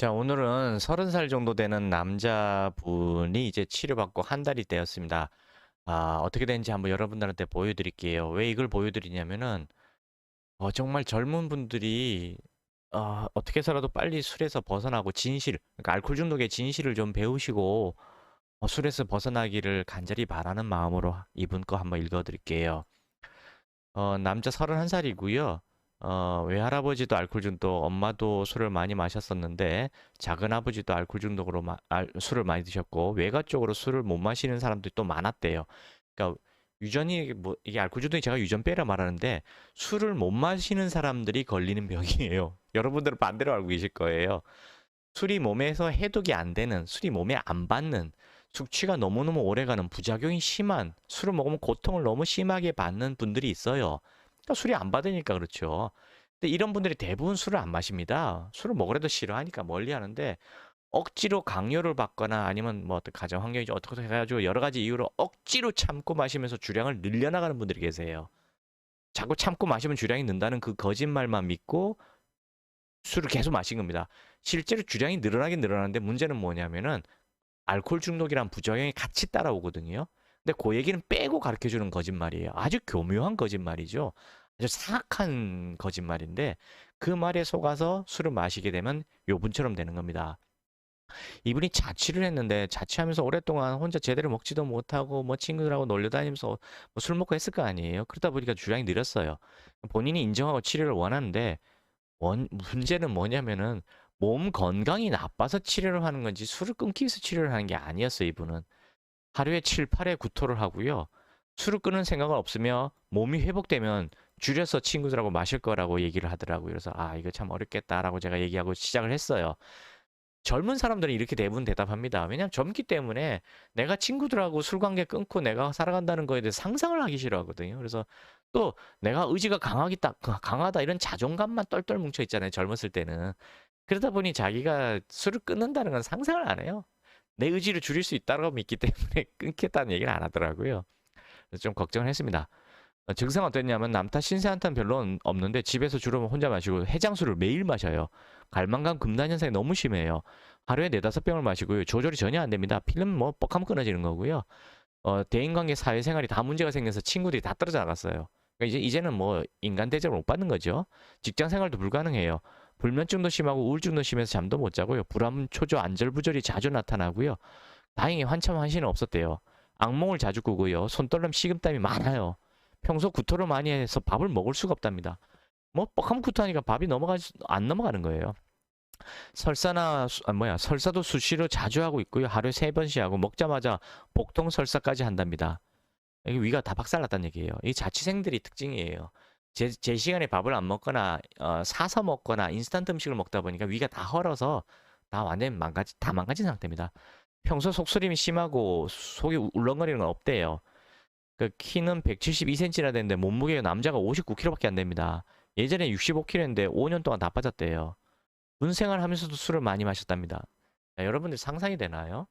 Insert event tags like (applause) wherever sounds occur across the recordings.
자, 오늘은 30살 정도 되는 남자분이 이제 치료받고 한 달이 되었습니다. 아, 어떻게 되는지 한번 여러분들한테 보여드릴게요. 왜 이걸 보여드리냐면은, 어, 정말 젊은 분들이, 어, 어떻게 해서라도 빨리 술에서 벗어나고 진실, 그러니까 알코올 중독의 진실을 좀 배우시고, 어, 술에서 벗어나기를 간절히 바라는 마음으로 이분 거 한번 읽어드릴게요. 어, 남자 31살이고요. 어, 외할아버지도 알코올 중독, 엄마도 술을 많이 마셨었는데 작은 아버지도 알코올 중독으로 마- 알- 술을 많이 드셨고 외가 쪽으로 술을 못 마시는 사람들이 또 많았대요. 그러니까 유전이 뭐 이게 알코올 중독이 제가 유전병이라 말하는데 술을 못 마시는 사람들이 걸리는 병이에요. (laughs) 여러분들은 반대로 알고 계실 거예요. 술이 몸에서 해독이 안 되는, 술이 몸에 안 받는, 숙취가 너무너무 오래가는 부작용이 심한, 술을 먹으면 고통을 너무 심하게 받는 분들이 있어요. 그러니까 술이 안 받으니까 그렇죠. 근데 이런 분들이 대부분 술을 안 마십니다. 술을 먹으래도 싫어하니까 멀리 하는데 억지로 강요를 받거나 아니면 뭐 어떤 가정 환경이 좀 어떻게 해가지고 여러 가지 이유로 억지로 참고 마시면서 주량을 늘려나가는 분들이 계세요. 자꾸 참고 마시면 주량이 는다는 그 거짓말만 믿고 술을 계속 마신 겁니다. 실제로 주량이 늘어나긴 늘어나는데 문제는 뭐냐면은 알코올 중독이란 부작용이 같이 따라오거든요. 근데 그 얘기는 빼고 가르쳐 주는 거짓말이에요. 아주 교묘한 거짓말이죠. 아주 사악한 거짓말인데 그 말에 속아서 술을 마시게 되면 요분처럼 되는 겁니다. 이분이 자취를 했는데 자취하면서 오랫동안 혼자 제대로 먹지도 못하고 뭐 친구들하고 놀려 다니면서 뭐 술 먹고 했을 거 아니에요. 그러다 보니까 주량이 늘었어요. 본인이 인정하고 치료를 원하는데 원, 문제는 뭐냐면은 몸 건강이 나빠서 치료를 하는 건지 술을 끊기 위해서 치료를 하는 게 아니었어요, 이분은. 하루에 7, 8회 구토를 하고요. 술을 끊는 생각은 없으며 몸이 회복되면 줄여서 친구들하고 마실 거라고 얘기를 하더라고요. 그래서 아, 이거 참 어렵겠다라고 제가 얘기하고 시작을 했어요. 젊은 사람들은 이렇게 대부분 대답합니다. 왜냐하면 젊기 때문에 내가 친구들하고 술 관계 끊고 내가 살아간다는 거에 대해 상상을 하기 싫어하거든요. 그래서 또 내가 의지가 강하겠다, 강하다 이런 자존감만 똘똘 뭉쳐 있잖아요. 젊었을 때는. 그러다 보니 자기가 술을 끊는다는 건 상상을 안 해요. 내 의지를 줄일 수 있다고 믿기 때문에 (laughs) 끊겠다는 얘기를 안 하더라고요. 좀 걱정을 했습니다. 어, 증상 어땠냐면 남탓 신세 한탄 별로 없는데 집에서 주로 혼자 마시고 해장술을 매일 마셔요. 갈망감 금단 현상이 너무 심해요. 하루에 네다섯 병을 마시고요. 조절이 전혀 안 됩니다. 필름 뭐 뻑하면 끊어지는 거고요. 어, 대인관계 사회생활이 다 문제가 생겨서 친구들이 다 떨어져 나갔어요. 그러니까 이제 이제는 뭐 인간 대접을 못 받는 거죠. 직장 생활도 불가능해요. 불면증도 심하고 우울증도 심해서 잠도 못 자고요. 불안, 초조, 안절부절이 자주 나타나고요. 다행히 환참 환시는 없었대요. 악몽을 자주 꾸고요. 손떨림, 식은땀이 많아요. 평소 구토를 많이 해서 밥을 먹을 수가 없답니다. 뭐 뻑하면 구토하니까 밥이 넘어가지 안 넘어가는 거예요. 설사나 수- 아, 뭐야 설사도 수시로 자주 하고 있고요. 하루에 세 번씩 하고 먹자마자 복통 설사까지 한답니다. 위가 다 박살났다는 얘기예요. 이 자취생들이 특징이에요. 제, 제 시간에 밥을 안 먹거나 어, 사서 먹거나 인스턴트 음식을 먹다 보니까 위가 다 헐어서 다 완전 망가지 다 망가진 상태입니다. 평소 속쓰림이 심하고 속이 우- 울렁거리는 건 없대요. 그 키는 172cm나 되는데 몸무게가 남자가 59kg밖에 안 됩니다. 예전에 65kg인데 5년 동안 다 빠졌대요. 군 생활하면서도 술을 많이 마셨답니다. 자, 여러분들 상상이 되나요?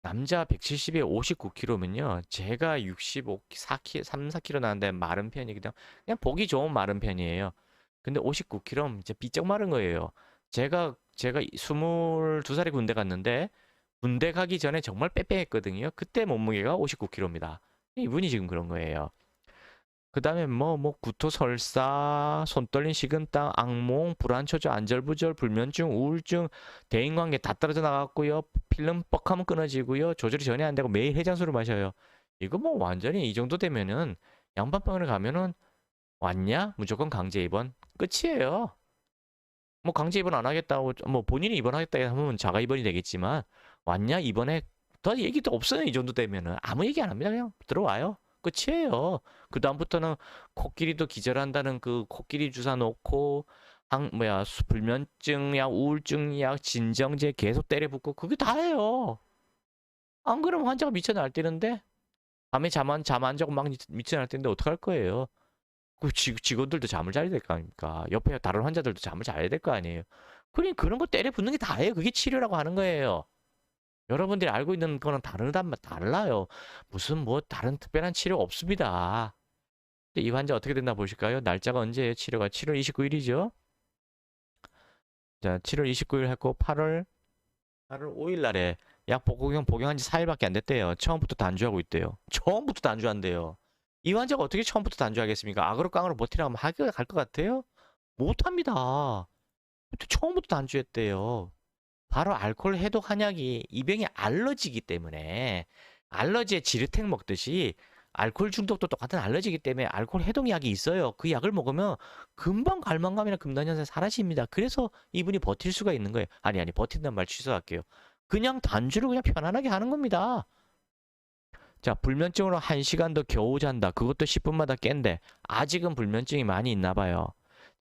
남자 170에 59kg면요. 제가 65, 4kg, 3, 4kg 나는데 마른 편이거든요. 그냥 보기 좋은 마른 편이에요. 근데 59kg면 진짜 비쩍 마른 거예요. 제가 제가 22살에 군대 갔는데 군대 가기 전에 정말 빼빼했거든요. 그때 몸무게가 59kg입니다. 이분이 지금 그런 거예요. 그 다음에 뭐, 뭐, 구토, 설사, 손 떨린 식은땀, 악몽, 불안초조, 안절부절, 불면증, 우울증, 대인관계 다 떨어져 나갔고요. 필름 뻑 하면 끊어지고요. 조절이 전혀 안 되고 매일 해장술을 마셔요. 이거 뭐 완전히 이 정도 되면은 양반병원에 가면은 왔냐? 무조건 강제 입원. 끝이에요. 뭐 강제 입원 안 하겠다고 뭐 본인이 입원하겠다 하면 자가 입원이 되겠지만 왔냐? 입원해. 더 얘기도 없어요. 이 정도 되면은 아무 얘기 안 합니다. 그냥 들어와요. 끝이에요. 그 다음부터는 코끼리도 기절한다는 그 코끼리 주사 놓고 항 뭐야 수- 불면증 약, 우울증 약, 진정제 계속 때려 붓고 그게 다예요. 안 그러면 환자가 미쳐 날뛰는데 밤에 잠 안 잠 안 자고 막 미쳐 날뛰는데 어떡할 거예요? 그 직, 직원들도 잠을 자야 될 거 아닙니까? 옆에 다른 환자들도 잠을 자야 될 거 아니에요. 그러니 그런 거 때려붓는 게 다예요. 그게 치료라고 하는 거예요. 여러분들이 알고 있는 거는 다르단 말 달라요. 무슨 뭐 다른 특별한 치료 없습니다. 이 환자 어떻게 됐나 보실까요? 날짜가 언제예요? 치료가 7월 29일이죠. 자, 7월 29일 했고 8월 8월 5일 날에 약 복용 복용한 지 4일밖에 안 됐대요. 처음부터 단주하고 있대요. 처음부터 단주한대요. 이 환자가 어떻게 처음부터 단주하겠습니까? 악으로 깡으로 버티라면 하기가 갈 것 같아요? 못 합니다. 처음부터 단주했대요. 바로 알코올 해독 한약이 이 병이 알러지기 때문에 알러지에 지르텍 먹듯이 알코올 중독도 똑같은 알러지기 때문에 알코올 해독약이 있어요. 그 약을 먹으면 금방 갈망감이나 금단현상 사라집니다. 그래서 이분이 버틸 수가 있는 거예요. 아니 아니 버틴다는 말 취소할게요. 그냥 단주를 그냥 편안하게 하는 겁니다. 자 불면증으로 1시간도 겨우 잔다. 그것도 10분마다 깬데 아직은 불면증이 많이 있나 봐요.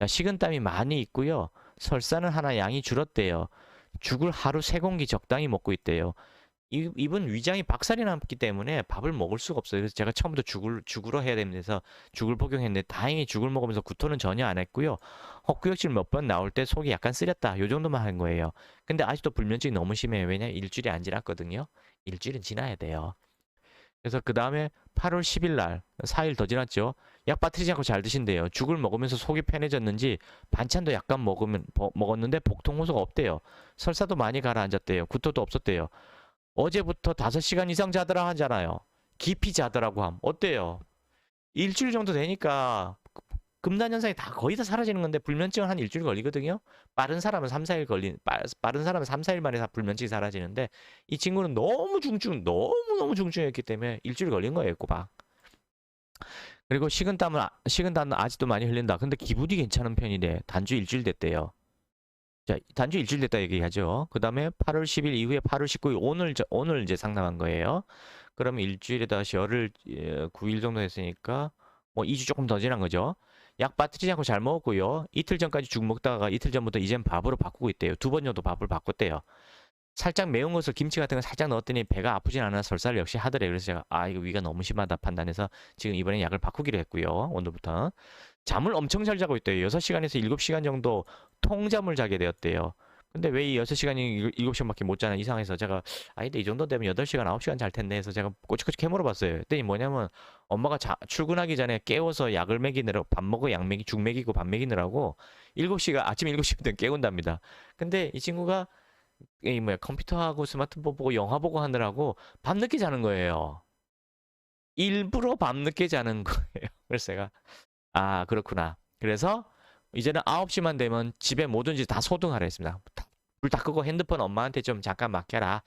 자, 식은땀이 많이 있고요. 설사는 하나 양이 줄었대요. 죽을 하루 세 공기 적당히 먹고 있대요. 이, 이분 위장이 박살이 났기 때문에 밥을 먹을 수가 없어요. 그래서 제가 처음부터 죽을 죽으러 해야 되면서 죽을 복용했는데 다행히 죽을 먹으면서 구토는 전혀 안 했고요. 헛구역질 몇 번 나올 때 속이 약간 쓰렸다. 요 정도만 한 거예요. 근데 아직도 불면증이 너무 심해요. 왜냐 일주일이 안 지났거든요. 일주일은 지나야 돼요. 그래서 그 다음에 8월 10일 날 4일 더 지났죠. 약 빠뜨리지 않고 잘 드신대요. 죽을 먹으면서 속이 편해졌는지 반찬도 약간 먹으면 버- 먹었는데 복통 호소가 없대요. 설사도 많이 가라앉았대요. 구토도 없었대요. 어제부터 5시간 이상 자더라 하잖아요. 깊이 자더라고 함. 어때요? 일주일 정도 되니까 금단 현상이 다 거의 다 사라지는 건데 불면증은 한 일주일 걸리거든요. 빠른 사람은 3, 4일 걸린 빠, 빠른 사람은 3, 4일 만에 다 불면증이 사라지는데 이 친구는 너무 중증 너무 너무 중증이었기 때문에 일주일 걸린 거예요, 꼬박. 그리고 식은땀은 아- 식은땀은 아직도 많이 흘린다. 근데 기분이 괜찮은 편이래. 단주 일주일 됐대요. 자, 단주 일주일 됐다 얘기하죠. 그 다음에 8월 10일 이후에 8월 19일 오늘 저- 오늘 이제 상담한 거예요. 그러면 일주일에 다시 열흘 예, 9일 정도 됐으니까 뭐 2주 조금 더 지난 거죠. 약 빠뜨리지 않고 잘 먹었고요. 이틀 전까지 죽 먹다가 이틀 전부터 이젠 밥으로 바꾸고 있대요. 두 번 정도 밥을 바꿨대요. 살짝 매운 것을 김치 같은 거 살짝 넣었더니 배가 아프진 않아 설사를 역시 하더래요. 그래서 제가 아 이거 위가 너무 심하다 판단해서 지금 이번에 약을 바꾸기로 했고요. 오늘부터 잠을 엄청 잘 자고 있대요. 6시간에서 7시간 정도 통잠을 자게 되었대요. 근데 왜 이 6시간이 7시간밖에 못 자나 이상해서 제가 아 근데 이 정도 되면 8시간 9시간 잘 텐데 해서 제가 꼬치꼬치 캐물어 봤어요. 그랬더니 뭐냐면 엄마가 자, 출근하기 전에 깨워서 약을 먹이느라고 밥 먹어 약 먹이 죽 먹이고 밥 먹이느라고 7시가 아침 7시부터 깨운답니다. 근데 이 친구가 이 뭐야 컴퓨터하고 스마트폰 보고 영화 보고 하느라고 밤늦게 자는 거예요. 일부러 밤늦게 자는 (laughs) 거예요. 그래서 제가 아 그렇구나. 그래서 이제는 9시만 되면 집에 뭐든지 다 소등하라 했습니다. 불 다 끄고 핸드폰 엄마한테 좀 잠깐 맡겨라.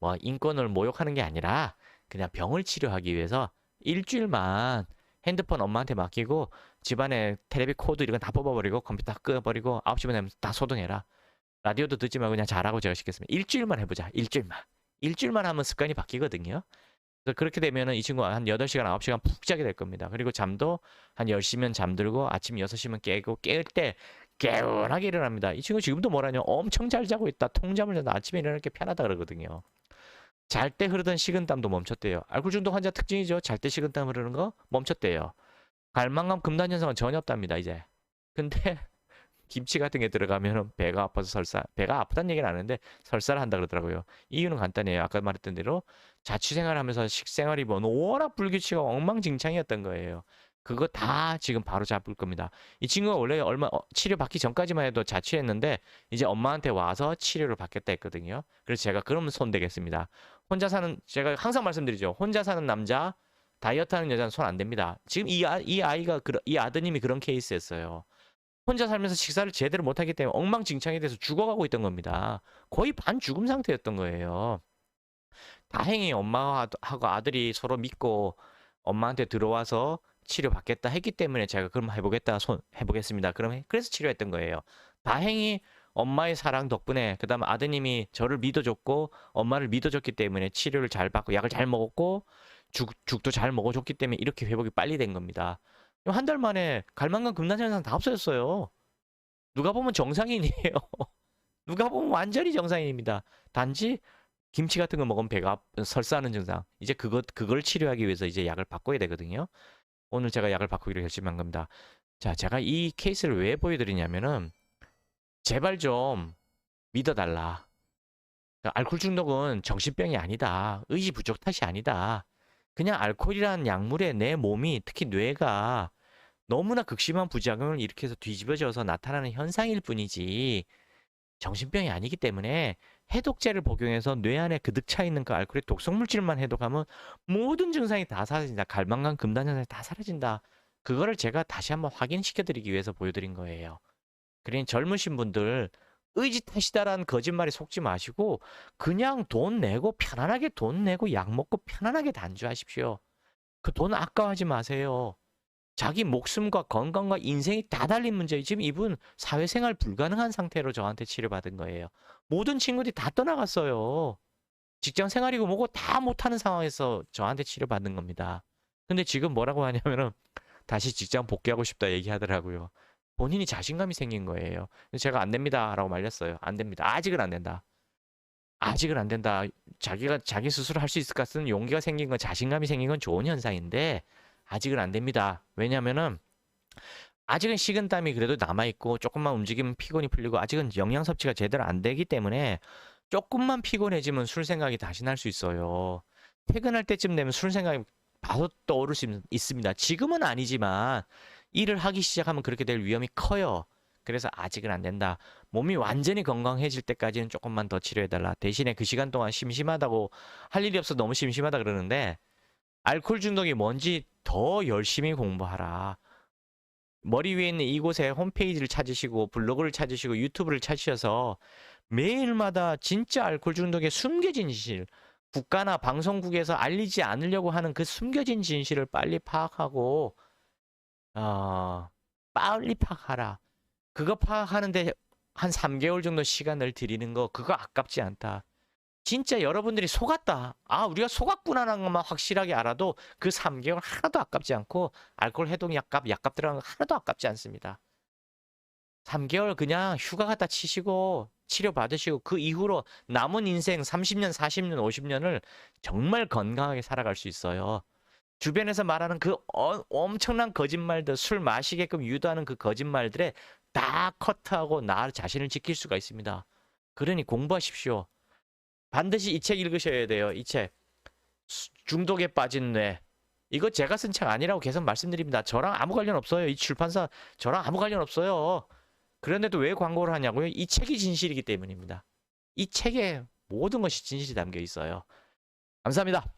뭐 인권을 모욕하는 게 아니라 그냥 병을 치료하기 위해서 일주일만 핸드폰 엄마한테 맡기고 집안에 테레비 코드 이런 거 다 뽑아버리고 컴퓨터 다 끄어버리고 9시만 되면 다 소등해라. 라디오도 듣지 말고 그냥 잘하고 제가 시켰습니다. 일주일만 해보자. 일주일만. 일주일만 하면 습관이 바뀌거든요. 그래서 그렇게 되면은 이 친구가 한 8시간, 9시간 푹 자게 될 겁니다. 그리고 잠도 한 10시면 잠들고 아침 6시면 깨고 깰 때 개운하게 일어납니다. 이 친구 지금도 뭐라냐? 엄청 잘 자고 있다. 통잠을 잔다. 아침에 일어날 게 편하다 그러거든요. 잘 때 흐르던 식은땀도 멈췄대요. 알코올 중독 환자 특징이죠. 잘 때 식은땀 흐르는 거 멈췄대요. 갈망감 금단 현상은 전혀 없답니다. 이제. 근데 김치 같은 게 들어가면 배가 아파서 설사, 배가 아프다는 얘기는 안 하는데 설사를 한다 그러더라고요. 이유는 간단해요. 아까 말했던 대로 자취 생활 하면서 식생활이 뭐 워낙 불규칙하고 엉망진창이었던 거예요. 그거 다 지금 바로 잡을 겁니다. 이 친구가 원래 얼마 어, 치료 받기 전까지만 해도 자취했는데 이제 엄마한테 와서 치료를 받겠다 했거든요. 그래서 제가 그러면 손 대겠습니다. 혼자 사는 제가 항상 말씀드리죠. 혼자 사는 남자 다이어트 하는 여자는 손안 댑니다. 지금 이, 아, 이 아이가 그런- 이 아드님이 그런 케이스였어요. 혼자 살면서 식사를 제대로 못하기 때문에 엉망진창이 돼서 죽어가고 있던 겁니다. 거의 반 죽음 상태였던 거예요. 다행히 엄마하고 아들이 서로 믿고 엄마한테 들어와서 치료받겠다 했기 때문에 제가 그럼 해보겠다 손 해보겠습니다. 그럼 해- 그래서 치료했던 거예요. 다행히 엄마의 사랑 덕분에 그다음 아드님이 저를 믿어줬고 엄마를 믿어줬기 때문에 치료를 잘 받고 약을 잘 먹었고 죽, 죽도 잘 먹어줬기 때문에 이렇게 회복이 빨리 된 겁니다. 한 달 만에 갈망감 금단 현상 다 없어졌어요. 누가 보면 정상인이에요. (laughs) 누가 보면 완전히 정상인입니다. 단지 김치 같은 거 먹으면 배가 아- 설사하는 증상. 이제 그것 그걸 치료하기 위해서 이제 약을 바꿔야 되거든요. 오늘 제가 약을 바꾸기로 결심한 겁니다. 자, 제가 이 케이스를 왜 보여드리냐면은 제발 좀 믿어달라. 알코올 중독은 정신병이 아니다. 의지 부족 탓이 아니다. 그냥 알코올이라는 약물에 내 몸이 특히 뇌가 너무나 극심한 부작용을 일으켜서 뒤집어져서 나타나는 현상일 뿐이지 정신병이 아니기 때문에 해독제를 복용해서 뇌 안에 그득 차 있는 그 알코올의 독성 물질만 해독하면 모든 증상이 다 사라진다. 갈망감, 금단 현상이 다 사라진다. 그거를 제가 다시 한번 확인시켜 드리기 위해서 보여드린 거예요. 그러니 젊으신 분들 의지 탓이다라는 거짓말에 속지 마시고 그냥 돈 내고 편안하게 돈 내고 약 먹고 편안하게 단주하십시오. 그 돈 아까워하지 마세요. 자기 목숨과 건강과 인생이 다 달린 문제예요. 지금 이분 사회생활 불가능한 상태로 저한테 치료받은 거예요. 모든 친구들이 다 떠나갔어요. 직장 생활이고 뭐고 다 못하는 상황에서 저한테 치료받는 겁니다. 근데 지금 뭐라고 하냐면은 다시 직장 복귀하고 싶다 얘기하더라고요. 본인이 자신감이 생긴 거예요. 제가 안 됩니다. 라고 말렸어요. 안 됩니다. 아직은 안 된다. 아직은 안 된다. 자기가 자기 스스로 할 수 있을 것 같은 용기가 생긴 건 자신감이 생긴 건 좋은 현상인데 아직은 안 됩니다. 왜냐면은 아직은 식은땀이 그래도 남아 있고 조금만 움직이면 피곤이 풀리고 아직은 영양 섭취가 제대로 안 되기 때문에 조금만 피곤해지면 술 생각이 다시 날 수 있어요. 퇴근할 때쯤 되면 술 생각이 바로 떠오를 수 있- 있습니다. 지금은 아니지만 일을 하기 시작하면 그렇게 될 위험이 커요. 그래서 아직은 안 된다. 몸이 완전히 건강해질 때까지는 조금만 더 치료해달라. 대신에 그 시간 동안 심심하다고 할 일이 없어 너무 심심하다 그러는데 알코올 중독이 뭔지 더 열심히 공부하라. 머리 위에 있는 이곳에 홈페이지를 찾으시고 블로그를 찾으시고 유튜브를 찾으셔서 매일마다 진짜 알코올 중독의 숨겨진 진실, 국가나 방송국에서 알리지 않으려고 하는 그 숨겨진 진실을 빨리 파악하고 어, 빨리 파악하라. 그거 파악하는데 한 3개월 정도 시간을 들이는 거 그거 아깝지 않다. 진짜 여러분들이 속았다. 아, 우리가 속았구나라는 것만 확실하게 알아도 그 3개월 하나도 아깝지 않고 알코올 해독 약값, 약값 들어간 거 하나도 아깝지 않습니다. 3개월 그냥 휴가 갖다 치시고 치료 받으시고 그 이후로 남은 인생 30년, 40년, 50년을 정말 건강하게 살아갈 수 있어요. 주변에서 말하는 그 어- 엄청난 거짓말들, 술 마시게끔 유도하는 그 거짓말들에 다 커트하고 나 자신을 지킬 수가 있습니다. 그러니 공부하십시오. 반드시 이 책 읽으셔야 돼요. 이 책. 수- 중독에 빠진 뇌. 이거 제가 쓴 책 아니라고 계속 말씀드립니다. 저랑 아무 관련 없어요. 이 출판사 저랑 아무 관련 없어요. 그런데도 왜 광고를 하냐고요? 이 책이 진실이기 때문입니다. 이 책에 모든 것이 진실이 담겨 있어요. 감사합니다.